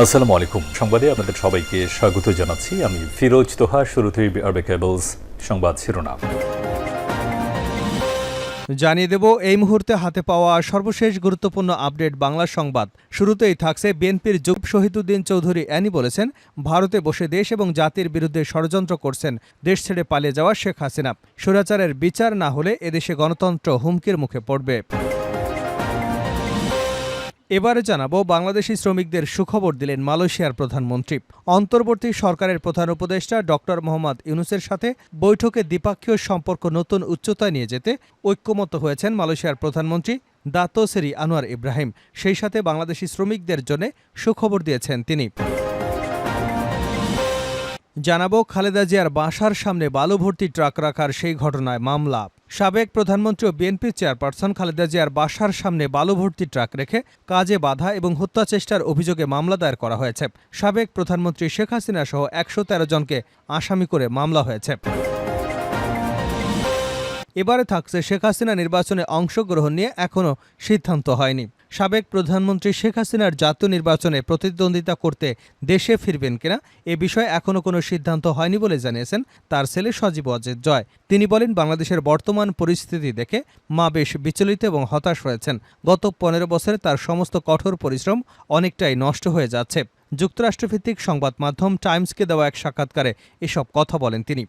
আসসালামু আলাইকুম। সংবাদে আপনাদের সবাইকে স্বাগত জানাচ্ছি। আমি ফিরোজ তোহা শুরুতেই আরবে কেবলস সংবাদ শিরোনাম। জানিয়ে দেব, এই মুহূর্তে হাতে পাওয়া সর্বশেষ গুরুত্বপূর্ণ আপডেট বাংলা সংবাদ। শুরুতেই থাকছে বিএনপির যুব শহীদুদ্দিন চৌধুরী অ্যানি বলেছেন, ভারতে বসে দেশ এবং জাতির বিরুদ্ধে ষড়যন্ত্র করছেন, দেশ ছেড়ে পালিয়ে যাওয়া শেখ হাসিনা। স্বৈরাচারের বিচার না হলে এদেশে গণতন্ত্র হুমকির মুখে পড়বে। এবারে জানাব, বাংলাদেশি শ্রমিকদের সুখবর দিলেন মালয়েশিয়ার প্রধানমন্ত্রী। অন্তর্বর্তী সরকারের প্রধান উপদেষ্টা ডক্টর মোহাম্মদ ইউনুসের সাথে বৈঠকে দ্বিপাক্ষীয় সম্পর্ক নতুন উচ্চতায় নিয়ে যেতে ঐক্যমত হয়েছেন মালয়েশিয়ার প্রধানমন্ত্রী দাতো সেরি আনোয়ার ইব্রাহিম। সেই সাথে বাংলাদেশি শ্রমিকদের জন্য সুখবর দিয়েছেন তিনি। জানাব, খালেদা জিয়ার বাসার সামনে বালু ভর্তি ট্রাক রাখার সেই ঘটনায় মামলা। সাবেক প্রধানমন্ত্রী ও বিএনপি চেয়ারপারসন খালেদা জিয়ার বাসার সামনে বালু ভর্তি ট্রাক রেখে কাজে বাধা এবং হত্যা চেষ্টার অভিযোগে মামলা দায়ের করা হয়েছে। সাবেক প্রধানমন্ত্রী শেখ হাসিনা সহ একশো তেরো জনকে আসামি করে মামলা হয়েছে। এবারে থাকছে শেখ হাসিনা নির্বাচনে অংশগ্রহণ নিয়ে এখনও সিদ্ধান্ত হয়নি। সাবেক প্রধানমন্ত্রী শেখ হাসিনার জাতীয় নির্বাচনে প্রতিদ্বন্দ্বিতা করতে দেশে ফিরবেন কিনা এ বিষয়ে এখনও কোনো সিদ্ধান্ত হয়নি বলে জানিয়েছেন তার ছেলে সজীব অজিত জয়। তিনি বলেন, বাংলাদেশের বর্তমান পরিস্থিতি দেখে মা বেশ বিচলিত এবং হতাশ হয়েছেন। গত পনেরো বছরে তার সমস্ত কঠোর পরিশ্রম অনেকটাই নষ্ট হয়ে যাচ্ছে। যুক্তরাষ্ট্রভিত্তিক সংবাদ মাধ্যম টাইমসকে দেওয়া এক সাক্ষাৎকারে এসব কথা বলেন তিনি।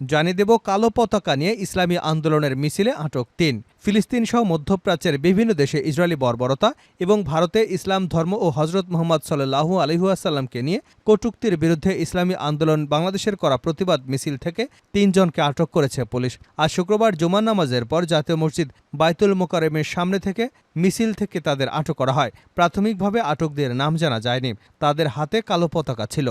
জানিয়ে দেব কালো পতাকা নিয়ে ইসলামী আন্দোলনের মিছিলে আটক তিন। ফিলিস্তিন সহ মধ্যপ্রাচ্যের বিভিন্ন দেশে ইসরায়েলি বর্বরতা এবং ভারতে ইসলাম ধর্ম ও হজরত মোহাম্মদ সাল্লাহু আলহিহাসাল্লামকে নিয়ে কটুক্তির বিরুদ্ধে ইসলামী আন্দোলন বাংলাদেশের করা প্রতিবাদ মিছিল থেকে তিনজনকে আটক করেছে পুলিশ। আজ শুক্রবার জুমার নামাজের পর জাতীয় মসজিদ বাইতুল মোকারেমের সামনে থেকে মিছিল থেকে তাদের আটক করা হয়। প্রাথমিকভাবে আটকদের নাম জানা যায়নি। তাদের হাতে কালো পতাকা ছিল।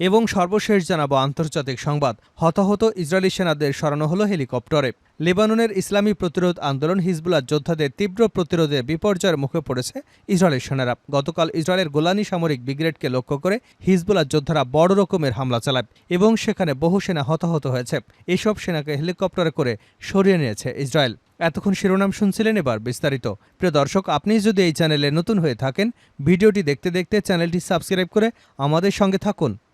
এবং সর্বশেষ জানাব আন্তর্জাতিক সংবাদ। হতাহত ইসরায়েলি সেনাদের সরানো হলো হেলিকপ্টারে। লেবাননের ইসলামী প্রতিরোধ আন্দোলন হিজবুল্লাহ যোদ্ধাদের তীব্র প্রতিরোধে বিপর্যয়ের মুখে পড়েছে ইসরায়েলের সেনারা। গতকাল ইসরায়েলের গোলানি সামরিক ব্রিগেডকে লক্ষ্য করে হিজবুল্লাহ যোদ্ধারা বড় রকমের হামলা চালায় এবং সেখানে বহু সেনা হতাহত হয়েছে। এসব সেনাকে হেলিকপ্টারে করে সরিয়ে নিয়েছে ইসরায়েল। এতক্ষণ শিরোনাম শুনছিলেন এবার বিস্তারিত। প্রিয় দর্শক, আপনি যদি এই চ্যানেলে নতুন হয়ে থাকেন, ভিডিওটি দেখতে দেখতে চ্যানেলটি সাবস্ক্রাইব করে আমাদের সঙ্গে থাকুন।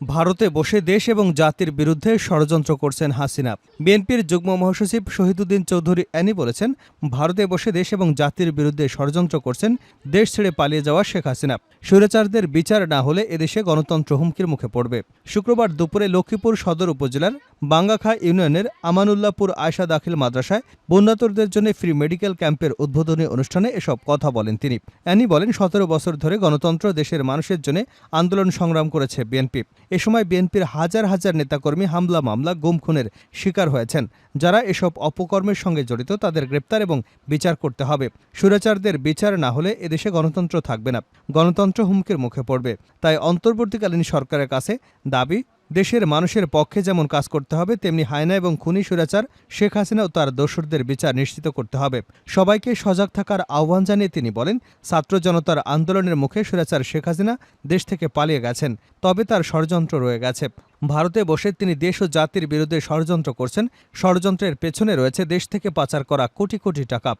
ভারতে বসে দেশ এবং জাতির বিরুদ্ধে ষড়যন্ত্র করছেন হাসিনা। বিএনপির যুগ্ম মহাসচিব শহীদুদ্দিন চৌধুরী অ্যানি বলেছেন, ভারতে বসে দেশ এবং জাতির বিরুদ্ধে ষড়যন্ত্র করছেন, দেশ ছেড়ে পালিয়ে যাওয়া শেখ হাসিনা। স্বৈরাচারদের বিচার না হলে এদেশে গণতন্ত্র হুমকির মুখে পড়বে। শুক্রবার দুপুরে লক্ষ্মীপুর সদর উপজেলার বাঙ্গাখা ইউনিয়নের আমানুল্লাহপুর আয়সা দাখিল মাদ্রাসায় বন্যাতরদের জন্য ফ্রি মেডিকেল ক্যাম্পের উদ্বোধনী অনুষ্ঠানে এসব কথা বলেন তিনি। অ্যানি বলেন, সতেরো বছর ধরে গণতন্ত্র দেশের মানুষের জন্য আন্দোলন সংগ্রাম করেছে বিএনপি। এ সময় বিএনপির হাজার হাজার নেতাকর্মী হামলা মামলা গুম খুনের শিকার হয়েছেন। যারা এসব অপকর্মের সঙ্গে জড়িত তাদের গ্রেপ্তার এবং বিচার করতে হবে। সুরাচারদের বিচার না হলে এদেশে গণতন্ত্র থাকবে না। গণতন্ত্র হুমকির মুখে পড়বে। তাই অন্তর্বর্তীকালীন সরকারের কাছে দাবি দেশের মানুষের পক্ষে যেমন কাজ করতে হবে, তেমনি হায়না এবং খুনি সুরাচার শেখ হাসিনা ও তার দোসরদের বিচার নিশ্চিত করতে হবে। সবাইকে সজাগ থাকার আহ্বান জানিয়ে তিনি বলেন, ছাত্র জনতার আন্দোলনের মুখে সুরাচার শেখ হাসিনা দেশ থেকে পালিয়ে গেছেন, তবে তার ষড়যন্ত্র রয়ে গেছে। ভারতে বসে তিনি দেশ ও জাতির বিরুদ্ধে ষড়যন্ত্র করছেন, ষড়যন্ত্রের পেছনে রয়েছে দেশ থেকে পাচার করা কোটি কোটি টাকা।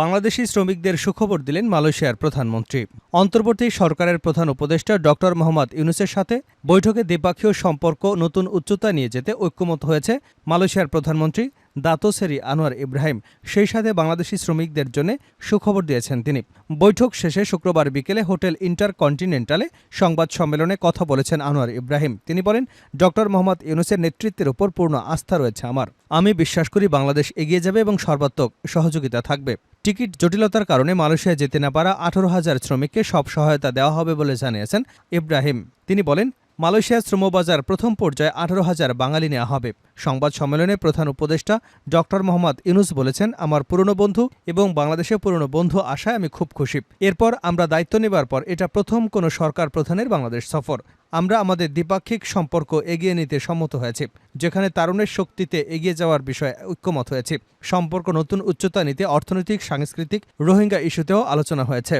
বাংলাদেশি শ্রমিকদের সুখবর দিলেন মালয়েশিয়ার প্রধানমন্ত্রী। অন্তর্বর্তী সরকারের প্রধান উপদেষ্টা ডক্টর মোহাম্মদ ইউনুসের সাথে বৈঠকে দ্বিপাক্ষীয় সম্পর্ক নতুন উচ্চতা নিয়ে যেতে ঐক্যমত হয়েছে মালয়েশিয়ার প্রধানমন্ত্রী। দাতো সেরি আনোয়ার ইব্রাহিম সেই সাথে বাংলাদেশি শ্রমিকদের জন্য সুখবর দিয়েছেন তিনি। বৈঠক শেষে শুক্রবার বিকেলে হোটেল ইন্টার কন্টিনেন্টালে সংবাদ সম্মেলনে কথা বলেছেন আনোয়ার ইব্রাহিম। তিনি বলেন, ডক্টর মোহাম্মদ ইউনুসের নেতৃত্বের উপর পূর্ণ আস্থা রয়েছে আমার। আমি বিশ্বাস করি বাংলাদেশ এগিয়ে যাবে এবং সর্বাত্মক সহযোগিতা থাকবে। টিকিট জটিলতার কারণে মালয়েশিয়া যেতে না পারা আঠারো হাজার শ্রমিককে সব সহায়তা দেওয়া হবে বলে জানিয়েছেন ইব্রাহিম। তিনি বলেন মালয়েশিয়ার শ্রমবাজার প্রথম পর্যায়ে আঠারো হাজার বাঙালি নেওয়া হবে। সংবাদ সম্মেলনে প্রধান উপদেষ্টা ডক্টর মোহাম্মদ ইউনুস বলেছেন, আমার পুরনো বন্ধু এবং বাংলাদেশে পুরনো বন্ধু আশায় আমি খুব খুশি। এরপর আমরা দায়িত্ব নেবার পর এটা প্রথম কোনো সরকার প্রধানের বাংলাদেশ সফর। আমরা আমাদের দ্বিপাক্ষিক সম্পর্ক এগিয়ে নিতে সম্মত হয়েছে, যেখানে তারুণের শক্তিতে এগিয়ে যাওয়ার বিষয়ে ঐক্যমত হয়েছে। সম্পর্ক নতুন উচ্চতা নিতে অর্থনৈতিক, সাংস্কৃতিক, রোহিঙ্গা ইস্যুতেও আলোচনা হয়েছে।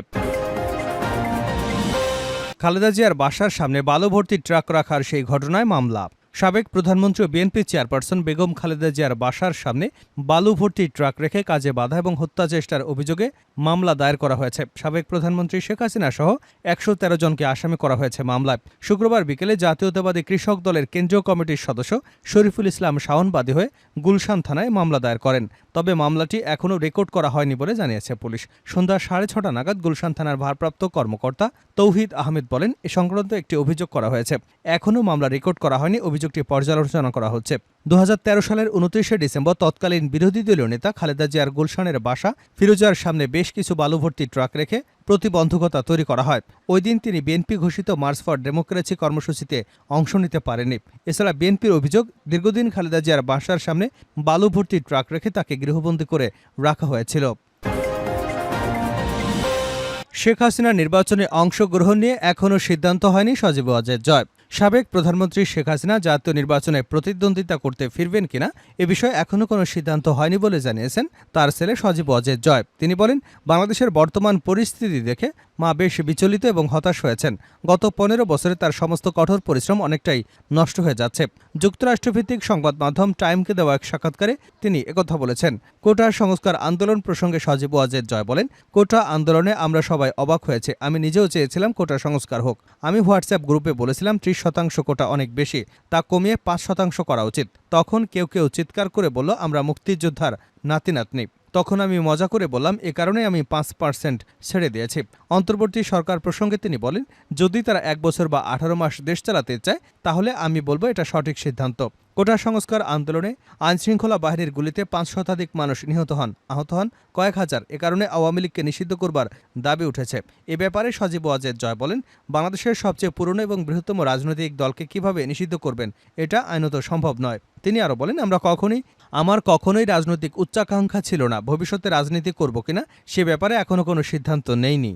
খালেদা জিয়ার বাসার সামনে বালু ভর্তি ট্রাক রাখার সেই ঘটনায় মামলা। সাবেক প্রধানমন্ত্রী ও বিএনপি চেয়ারপারসন বেগম খালেদা জিয়ার বাসার সামনে বালু ভর্তি ট্রাক রেখে কাজে বাধা এবং হত্যা চেষ্টার অভিযোগে মামলা দায়ের করা হয়েছে। সাবেক প্রধানমন্ত্রী শেখ হাসিনা সহ একশো তেরো জনকে আসামি করা হয়েছে মামলায়। শুক্রবার বিকেলে জাতীয়তাবাদী কৃষক দলের কেন্দ্রীয় কমিটির সদস্য শরীফুল ইসলাম শাওনবাদী হয়ে গুলশান থানায় মামলা দায়ের করেন। তবে মামলাটি এখনও রেকর্ড করা হয়নি বলে জানিয়েছে পুলিশ। সন্ধ্যা সাড়ে ছটা নাগাদ গুলশান থানার ভারপ্রাপ্ত কর্মকর্তা তৌহিদ আহমেদ বলেন, এ সংক্রান্ত একটি অভিযোগ করা হয়েছে। এখনও মামলা রেকর্ড করা হয়নি, অভিযোগটি পর্যালোচনা করা হচ্ছে। দু হাজার তেরো সালের উনত্রিশে ডিসেম্বর তৎকালীন বিরোধী দলীয় নেতা খালেদা জিয়ার গুলশানের বাসা ফিরোজার সামনে বেশ কিছু বালুভর্তি ট্রাক রেখে প্রতিবন্ধকতা তৈরি করা হয়। ওই দিন তিনি বিএনপি ঘোষিত মার্চ ফর ডেমোক্রেসি কর্মসূচিতে অংশ নিতে পারেননি। এছাড়া বিএনপির অভিযোগ, দীর্ঘদিন খালেদা জিয়ার বাসার সামনে বালুভর্তি ট্রাক রেখে তাকে গৃহবন্দী করে রাখা হয়েছিল। শেখ হাসিনার নির্বাচনে অংশগ্রহণ নিয়ে এখনও সিদ্ধান্ত হয়নি সজীব ওয়াজেদ জয়। সাবেক প্রধানমন্ত্রী শেখ হাসিনা জাতীয় নির্বাচনে প্রতিদ্বন্দ্বিতা করতে ফিরবেন কিনা এ বিষয়ে এখনও কোনো সিদ্ধান্ত হয়নি বলে জানিয়েছেন তার ছেলে সজীব ওয়াজেদ জয়। তিনি বলেন, বাংলাদেশের বর্তমান পরিস্থিতি দেখে মা বেশ বিচলিত এবং হতাশ হয়েছেন। গত পনেরো বছরে তার সমস্ত কঠোর পরিশ্রম অনেকটাই নষ্ট হয়ে যাচ্ছে। যুক্তরাষ্ট্রভিত্তিক সংবাদ মাধ্যম টাইমকে দেওয়া এক সাক্ষাৎকারে তিনি একথা বলেছেন। কোটা সংস্কার আন্দোলন প্রসঙ্গে সজীব ওয়াজেদ জয় বলেন, কোটা আন্দোলনে আমরা সবাই অবাক হয়েছে। আমি নিজেও চেয়েছিলাম কোটা সংস্কার হোক। আমি হোয়াটসঅ্যাপ গ্রুপে বলেছিলাম, ত্রিশ শতাংশ কোটা অনেক বেশি। তা কমিয়ে পাঁচ শতাংশ করা উচিত। তখন কেউ কেউ চিৎকার করে বলল, আমরা মুক্তিযোদ্ধার নাতি নাতনি তখন আমি মজা করে বললাম, এ কারণে আমি পাঁচ পার্সেন্ট ছেড়ে দিয়েছি। অন্তর্বর্তী সরকার প্রসঙ্গে তিনি বলেন, যদি তারা এক বছর বা আঠারো মাস দেশ চালাতে চায়, তাহলে আমি বলব এটা সঠিক সিদ্ধান্ত। কোটা সংস্কার আন্দোলনে আইনশৃঙ্খলা বাহিনীর গুলিতে পাঁচ শতাধিক মানুষ নিহত হন। আহত হন কয়েক হাজার। এ কারণে আওয়ামী লীগকে নিষিদ্ধ করবার দাবি উঠেছে। এ ব্যাপারে সজীব ওয়াজেদ জয় বলেন, বাংলাদেশের সবচেয়ে পুরনো এবং বৃহত্তম রাজনৈতিক দলকে কীভাবে নিষিদ্ধ করবেন, এটা আইনত সম্ভব নয়। তিনি আরও বলেন, আমরা কখনোই, আমার কখনোই রাজনৈতিক উচ্চাকাঙ্ক্ষা ছিল না। ভবিষ্যতে রাজনীতি করব কিনা, সে ব্যাপারে এখনও কোনো সিদ্ধান্ত নেইনি।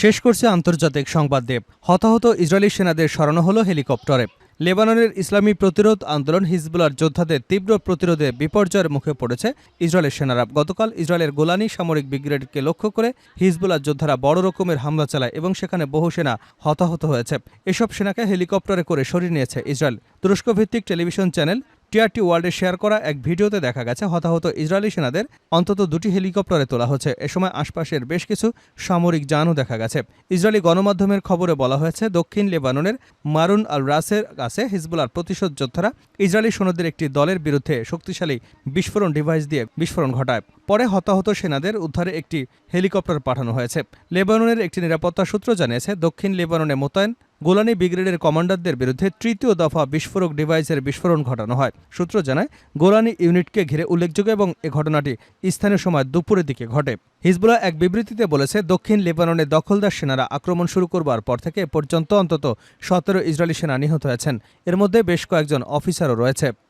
শেষ করছে আন্তর্জাতিক সংবাদ দেব হতাহত ইসরায়েলি সেনাদের সরানো হলো হেলিকপ্টারে। লেবাননের ইসলামী প্রতিরোধ আন্দোলন হিজবুলার যোদ্ধাদের তীব্র প্রতিরোধে বিপর্যয়ের মুখে পড়েছে ইসরায়েলের সেনারা। গতকাল ইসরায়েলের গোলানি সামরিক ব্রিগেডকে লক্ষ্য করে হিজবুলার যোদ্ধারা বড় রকমের হামলা চালায় এবং সেখানে বহু সেনা হতাহত হয়েছে। এসব সেনাকে হেলিকপ্টারে করে সরিয়ে নিয়েছে ইসরায়েল। তুরস্ক ভিত্তিক টেলিভিশন চ্যানেল টিআরটি ওয়ার্ল্ডে শেয়ার করা এক ভিডিওতে দেখা গেছে হতাহত ইসরায়েলি সেনাদের অন্তত দুটি হেলিকপ্টারে তোলা হচ্ছে। এ সময় আশপাশের বেশ কিছু সামরিক যানও দেখা গেছে। ইসরায়েলি গণমাধ্যমের খবরে বলা হয়েছে, দক্ষিণ লেবাননের মারুন আল রাসের কাছে হিজবুলার প্রতিশোধ যোদ্ধারা ইসরায়েলি সৈন্যদের একটি দলের বিরুদ্ধে শক্তিশালী বিস্ফোরণ ডিভাইস দিয়ে বিস্ফোরণ ঘটায়। পরে হতাহত সেনাদের উদ্ধারে একটি হেলিকপ্টার পাঠানো হয়েছে। লেবাননের একটি নিরাপত্তা সূত্র জানিয়েছে, দক্ষিণ লেবাননে মোতায়েন গোলানি ব্রিগেডের কমান্ডারদের বিরুদ্ধে তৃতীয় দফা বিস্ফোরক ডিভাইসের বিস্ফোরণ ঘটানো হয়। সূত্র জানায়, গোলানি ইউনিটকে ঘিরে উল্লেখযোগ্য এবং এ ঘটনাটি স্থানীয় সময় দুপুরের দিকে ঘটে। হিজবুল্লাহ এক বিবৃতিতে বলেছে, দক্ষিণ লেবাননে দখলদার সেনারা আক্রমণ শুরু করবার পর থেকে পর্যন্ত অন্তত সতেরো ইসরায়েলি সেনা নিহত হয়েছেন। এর মধ্যে বেশ কয়েকজন অফিসারও রয়েছে।